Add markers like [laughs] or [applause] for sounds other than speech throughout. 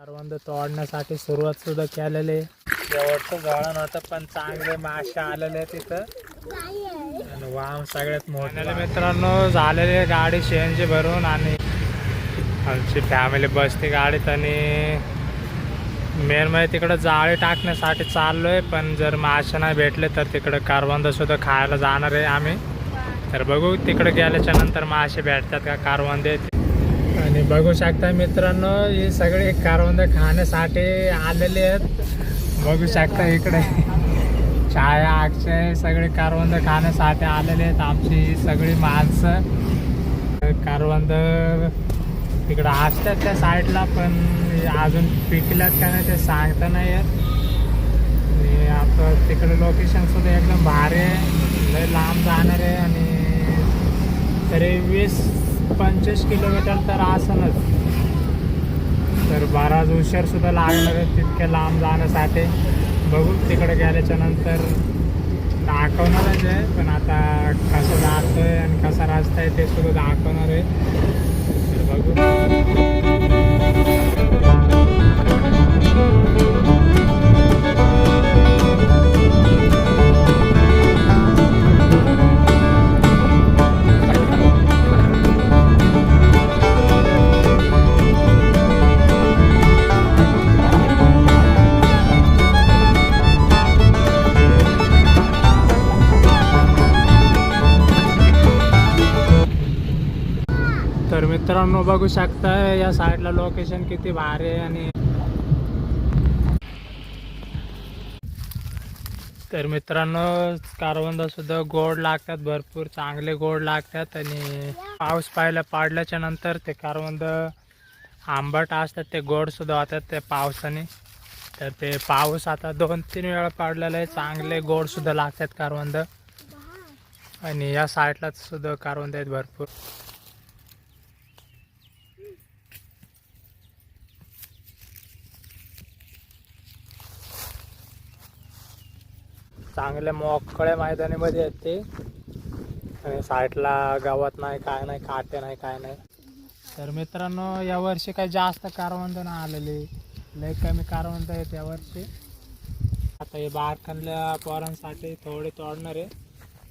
कारवंद तोडण्यासाठी सुरुवात सुद्धा केलेली आहे. शेवटचं जळण होतं पण चांगले मासे आलेले तिथं आणि वाम सगळ्यात मोठे. मित्रांनो झालेली गाडी शेंजी भरून आणि आमची फॅमिली बसते गाडीत आणि मेन म्हणजे तिकडं जाळी टाकण्यासाठी चाललोय पण जर मासे नाही भेटले तर तिकडं कारवंद सुद्धा खायला जाणार आहे आम्ही. तर बघू तिकडे गेल्याच्यानंतर मासे भेटतात का? कारवंदे आणि बघू शकता मित्रांनो हे सगळे कारवंद खाण्यासाठी आलेले आहेत. बघू शकता इकडे [laughs] छाया अक्षय सगळे कारवंद खाण्यासाठी आलेले आहेत. आमची सगळी माणसं कारवंद तिकडं असतात त्या साईडला पण अजून पिकल्यात का नाही ते सांगता नाही येत. आता तिकडे लोकेशन सुद्धा एकदम भारी आहे. लय लांब जाणार आहे आणि तरी वीस पंचवीस किलोमीटर तर असनच तर बराच उशीर सुद्धा लागणार तितक्या लांब जाण्यासाठी. बघू तिकडे गेल्याच्यानंतर दाखवणारच आहे पण आता कसं जातोय आणि कसा रस्ता आहे ते सुद्धा दाखवणार आहे. तर बघू. मित्रांनो बघू शकता या साईडला लोकेशन किती भारी आहे आणि तर मित्रांनो कारवंदा सुद्धा गोड लागतात भरपूर चांगले गोड लागतात आणि पाऊस पाहायला पाडल्याच्या नंतर ते कारवंद आंबट असतात ते गोड सुद्धा होतात ते पावसाने. तर ते पाऊस आता दोन तीन वेळा पाडलेला आहे चांगले गोड सुद्धा लागतात कारवंद. आणि या साईडला सुद्धा कारवंद आहेत भरपूर. चांगल्या मोकळ्या मैदानीमध्ये आहेत ते. आणि साईडला गावात नाही काय नाही काटे नाही काय नाही. तर मित्रांनो यावर्षी काही जास्त कारवंद नाही आलेले. लय कमी कारवंद आहेत यावर्षी आता हे बारखानल्या पोरांसाठी थोडे तोडणार आहे.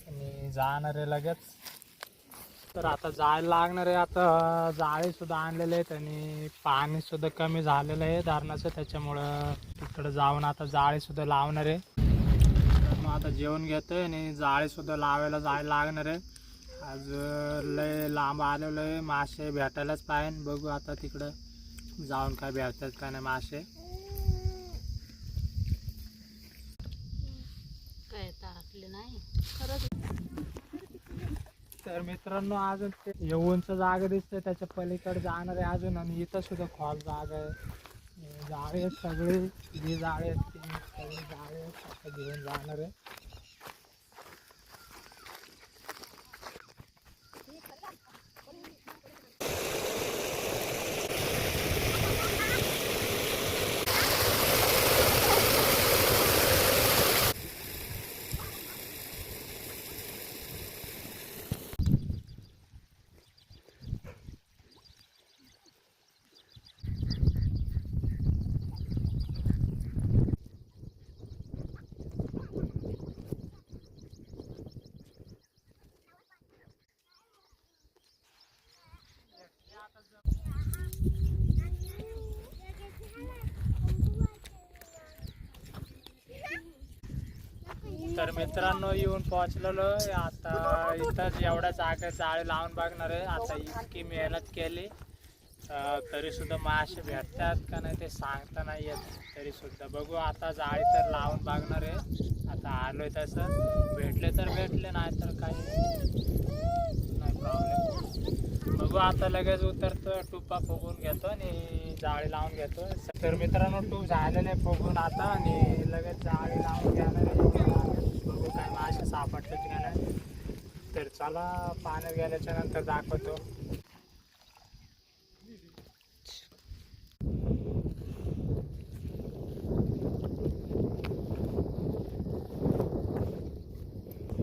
आणि जाणार आहे लगेच. तर आता जायला लागणार आहे. आता जाळीसुद्धा आणलेले आहेत आणि पाणीसुद्धा कमी झालेलं आहे धरणाचं. त्याच्यामुळं तिकडं जाऊन आता जाळीसुद्धा लावणार आहे. आता जेवण घेतोय आणि जाळी सुद्धा लावायला जायला लागणार आहे. आज लय लांब आलेलो आहे. मासे भेटायलाच पाहिजे बघू आता तिकडं जाऊन काय भेटतात का नाही मासे. काय टाकले नाही. खरंच तर मित्रांनो अजून ते येऊनच जागा दिसते त्याच्या पलीकडे जाणार आहे अजून आणि इथं सुद्धा खोल जागा आहे. जाळे आहेत सगळे. जी जाळे आहेत घेऊन जाणार आहे. तर मित्रांनो येऊन पोहोचलेलो आहे. आता इथंच एवढ्या जागा जाळी लावून बघणार आहे. आता इतकी मेहनत केली तरी सुद्धा मासे भेटतात का नाही ते सांगता नाही येत. तरी सुद्धा बघू आता जाळी तर लावून बघणार आहे. आता आलोय तसं. भेटले तर भेटले नाही तर काही नाही प्रॉब्लेम बघू आता लगेच उतरतो टुपा फुगून घेतो आणि जाळी लावून घेतो. तर मित्रांनो टूप झालेले फुगून आता आणि लगेच जाळी लावून घेणार आहे. बघू काय मासे सापडतात का नाही तर चला पाण्यात गेल्याच्यानंतर दाखवतो.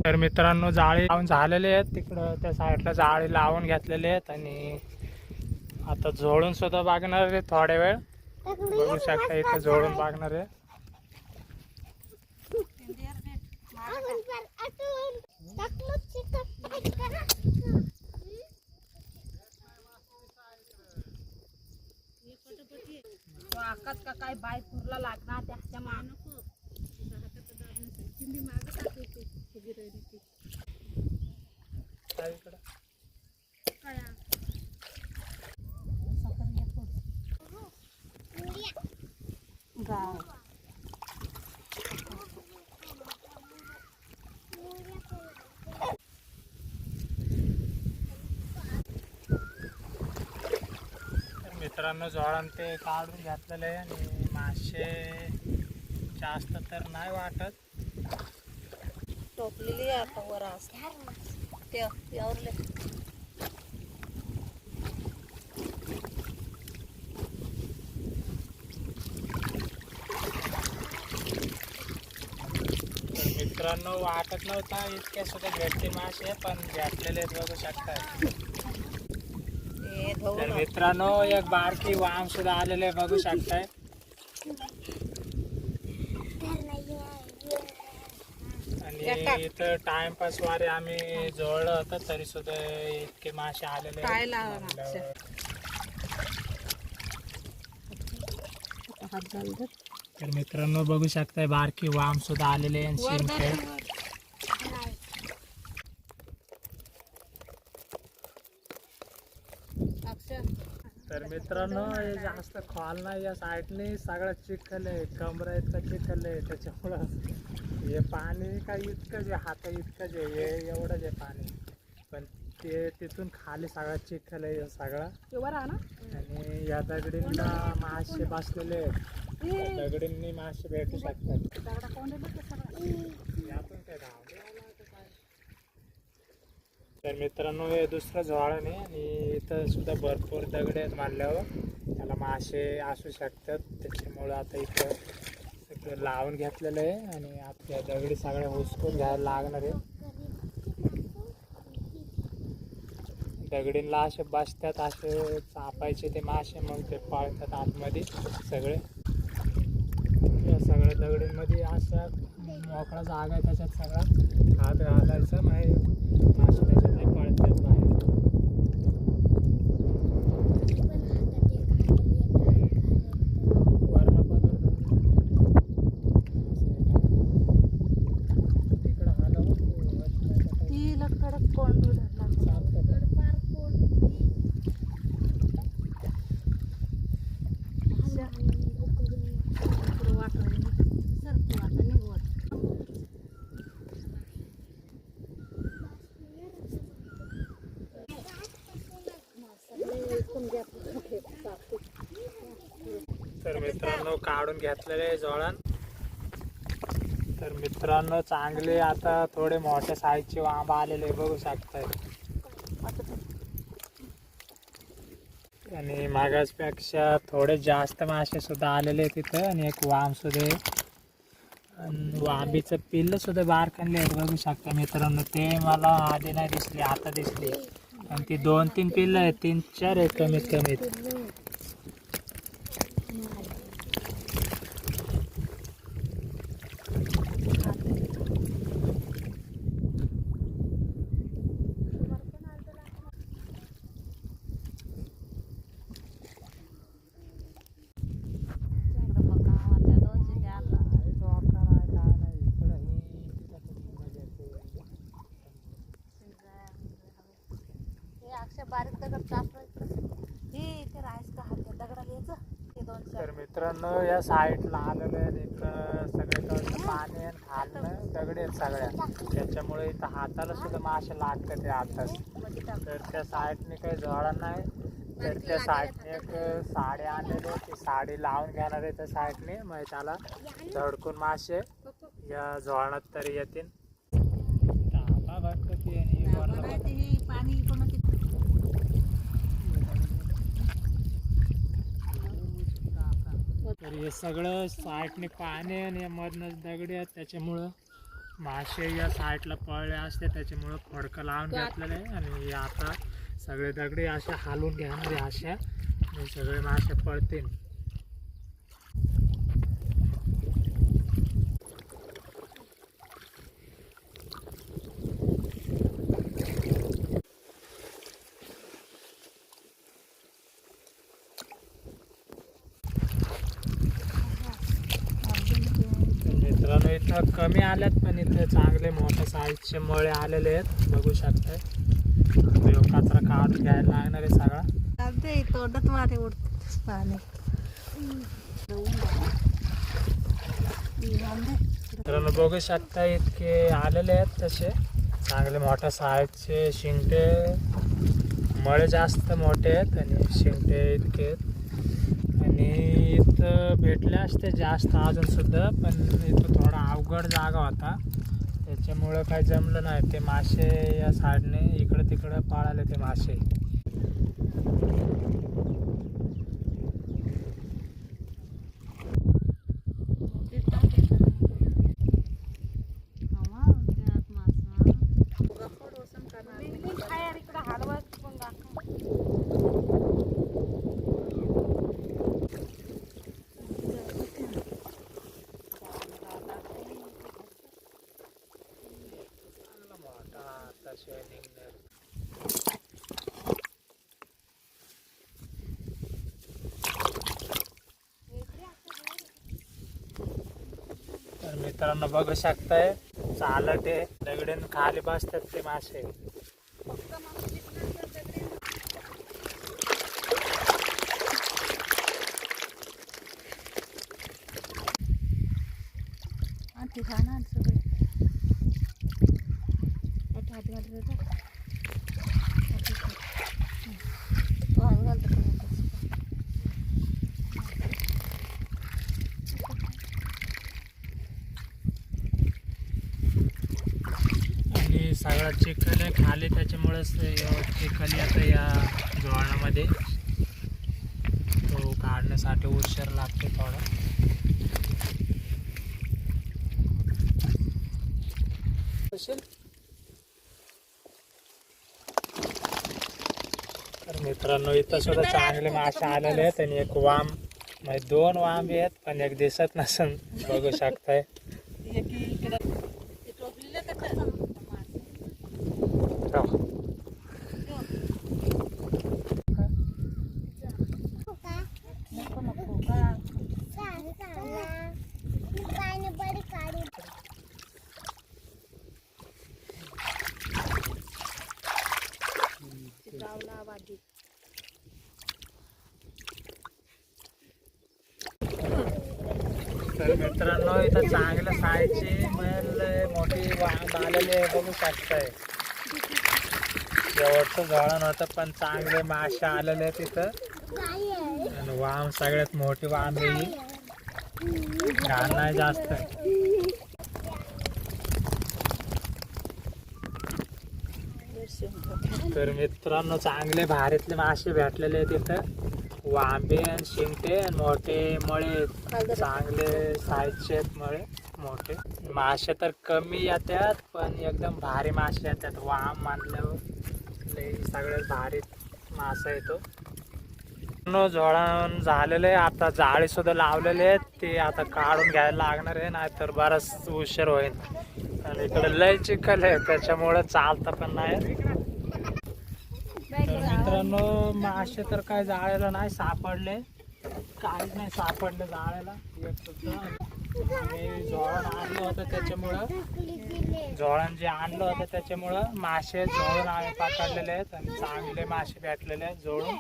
तर मित्रांनो जाळी लावून झालेले आहेत. तिकडं त्या साईडला जाळी लावून घेतलेले आहेत आणि आता झोळून सुद्धा बघणार आहे थोड्या वेळ. बघू शकता इथं जोडून बघणार आहे. आकात का काय बाय तुरला लागणार त्याच्या मान काय मित्रांनो जोडान ते काढून घातलेलं आहे आणि मासे जास्त तर नाही वाटत. टोपलेली आहे आता वर ते मित्रांनो वाटत नव्हता इतके सुद्धा भेटते मासे पण भेटलेले बघू शकताय हे तर मित्रांनो एक बारकी वाम सुद्धा आलेले बघू शकताय. आणि इथं टाइमपास वारे आम्ही जोडलं होतं तरी सुद्धा इतके मासे आलेले तर मित्रांनो बघू शकताय बारकी वाम सुद्धा आलेले आहे आणि वर शिंपे धर, वर. अक्षय तर मित्रांनो हे जास्त खोल नाही या साईडने सगळं चिखल आहे कमरा इतकं चिखल आहे त्याच्यामुळं हे पाणी काय इतकंच आहे हाता इतकंच आहे हे एवढंच आहे पाणी. पण ते तिथून खाली सगळा चिखल आहे सगळा. आणि. या दगडींना मासे बसलेले आहेत. दगडींनी मासे भेटू शकतात दगडा कोण आहे बघ ते सगळं. यातून काय धावले आला का काय? तर मित्रांनो हे दुसरं झाड आहे आणि इथं सुद्धा भरपूर दगडे आहेत मारल्यावर त्याला मासे असू शकतात. त्याच्यामुळं आता इथं सगळं लावून घेतलेलं आहे आणि आपल्या दगडी सगळ्या हुसकून घ्यायला लागणार आहे. दगडींना असे बसतात असे चापायचे ते मासे मग ते पाळतात आतमध्ये सगळे. या सगळ्या दगडींमध्ये असा मोकळा जागा आहे त्याच्यात सगळा. हात घालायचा म्हणजे मासे तर मित्रांनो काढून घेतलेले जोळण. तर मित्रांनो चांगले आता थोडे मोठ्या साईजचे वांब आलेले बघू शकताय. आणि मागासपेक्षा थोडे जास्त मासे सुद्धा आलेले आहेत तिथं आणि एक वाम सुद्धा आणि वांबीचं पिल्ल सुद्धा बार आहेत बघू शकता मित्रांनो. ते मला आधी नाही दिसले आता दिसले. आणि ती दोन तीन पिल्ल आहेत तीन चार आहेत कमीत कमीत काही धोका नाही, काय नाही. इकडं ही तिथं कुठली मजा येते. अक्षय बारीक दगड चालू हे इथे राहायचं का हात दगडाला यायचं ते दोन तर मित्रांनो या साईडला आलेलं आहे आणि इथं पाणी आणि खालनं दगडी आहेत सगळ्या. त्याच्यामुळे इथं हाताला सुद्धा मासे लागतात ते हातात तर त्या साईडने काही झोळा नाही. तर त्या साईडने एक साडी आणलेली आहे. ती साडी लावून घेणार आहे त्या साईडने. मग त्याला झडकून मासे या झोळणात तरी येतील तापा भटकती आणि वरनं नाही ते हे पाणी इकडून ते तर हे सगळं पाणी आहे आणि या मधनं दगडी आहेत. त्याच्यामुळं मासे या साईडला पळले असते त्याच्यामुळं फडकं लावून घेतलेलं आहे. आणि हे आता सगळे दगडी अशा हालून घेणार आहे अशा. सगळे मासे पळतील. कमी आल्यात पण इथे चांगले मोठ्या साईजचे मळे आलेले आहेत. बघू शकताय. कचरा काढून घ्यायला लागणार आहे सगळा. तोंडात मारे उडत पाणी. तर बघू शकता इतके आलेले आहेत तसे. चांगले मोठ्या साईजचे शिंगटे मळे जास्त मोठे आहेत आणि शिंगटे इतके आहेत. आणि इथं भेटले असते जास्त अजूनसुद्धा पण इथं थोडा अवघड जागा होता. त्याच्यामुळं काही जमलं नाही. ते मासे या साईडने इकडं तिकडं पाळाले ते मासे चांगला मोठा आता निघणार तर मित्रांनो बघू शकताय. चालत दगडीन खाली बसतात ते मासे. खाना सगळे मोठे हात घालले तर वाळू घालतो का मोठं? आणि सगळा चिखल आहे खाली या चिखल आता या ज्वाळामध्ये तो काढण्यासाठी उशीर लागते थोडा. तर मित्रांनो इथं सुद्धा चांगले मासे आलेले आहेत आणि एक वाम म्हणजे दोन वांबे आहेत पण एक दिसत नसन बघू शकताय ते टोपलीला का कसं? हो. नको नको का गावला बाजी तर मित्रांनो इथं चांगलं सायची मैल मोठी वाहन आलेली आहे बघू शकताय. शेवटचं जळण होतं पण चांगले मासे आलेले आहेत तिथं आणि वाम सगळ्यात मोठी वाम येईल ही. घाण नाही जास्त. तर मित्रांनो चांगले भारीतले मासे भेटलेले आहेत तिथं वांबे आणि शिंगटे आणि मोठे मळे चांगले साईजचे आहेत मळे मोठे. मासे तर कमी येतात पण एकदम भारी मासे येतात. वाम मानल्यावर लई सगळ्यात भारी मासा येतो मित्रांनो, झोळण झालेले आता जाळी सुद्धा लावलेले आहेत. ते आता काढून घ्यायला लागणार आहे नाहीतर बराच उशीर होईल. आणि इकडे लय चिखल आहे त्याच्यामुळे चालता पण नाही. मित्रांनो मासे तर काय जाळायला नाही सापडले. काहीच नाही सापडले जाळायला. आणि जोळण आणलं होतं त्याच्यामुळं. जोळण जे आणलं होतं त्याच्यामुळं मासे जोळून आम्ही पकडलेले आहेत आणि चांगले मासे भेटलेले आहेत जोळून.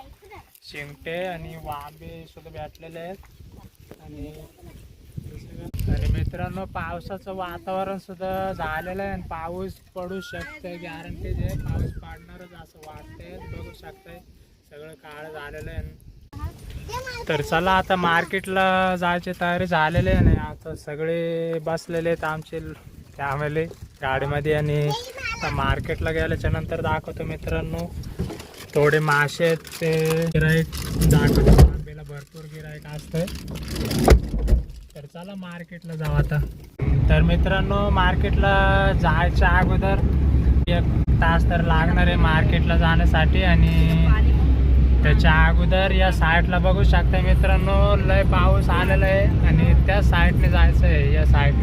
शिंगटे आणि वांबे सुद्धा भेटलेले आहेत. आणि मित्रांनो पावसाचं वातावरण सुद्धा झालेलं आहे आणि पाऊस पडू शकतंय गॅरंटी आहे पाऊस पडणारच असं वाटतंय. बघू शकतंय सगळं काळ झालेलं आहे. तर चला आता मार्केटला जायची तयारी झालेली आहे आणि आता सगळे बसलेले आहेत आमचे फॅमिली गाडीमध्ये आणि आता मार्केटला गेल्याच्यानंतर दाखवतो मित्रांनो. थोडे मासे आहेत ते गिराईक दाखवतो. आंबेला भरपूर गिराईक असतंय. चला मार्केटला जाऊ आता. तर मित्रांनो मार्केटला जायच्या अगोदर एक तास तर लागणार आहे मार्केटला जाण्यासाठी आणि त्याच्या अगोदर या साईडला बघू शकता मित्रांनो लय पाऊस आलेला आहे आणि त्या साईडने जायचं आहे. या साईड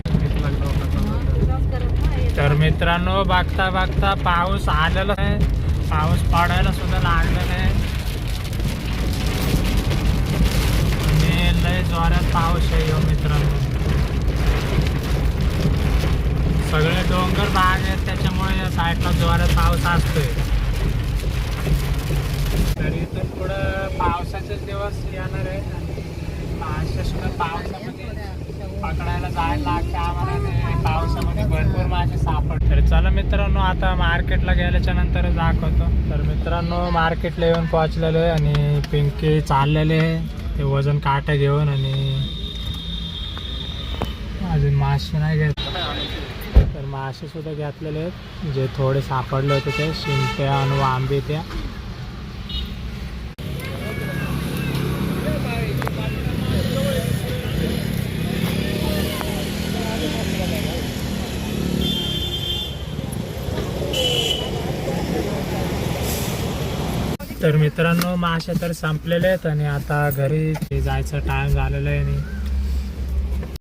तर मित्रांनो बघता बघता पाऊस आलेला आहे. पाऊस पडायला सुद्धा लागलेला आहे. आणि लय जोरात पाऊस आहे हो मित्रांनो. बाग आहेत त्याच्यामुळे या साईडला जोरात पाऊस असतोय. तरी इथून पुढं पावसाचेच दिवस येणार आहे आणि सुद्धा पावसामध्ये पकडायला जायला लागते आम्हाला पावसामध्ये भरपूर मासे सापड तर चला मित्रांनो आता मार्केटला गेल्याच्यानंतर दाखवतो. तर मित्रांनो मार्केटला येऊन पोहोचलेलो आहे आणि पिंकी चाललेले आहे. ते वजन काटा घेऊन आणि अजून मासे नाही घेत. तर मासेसुद्धा घेतलेले आहेत. जे थोडे सापडले होते ते शिंप्या आणि वांबे त्या. तर मित्रांनो मासे तर संपलेले आहेत आणि आता घरी जायचं टाईम झालेला आहे आणि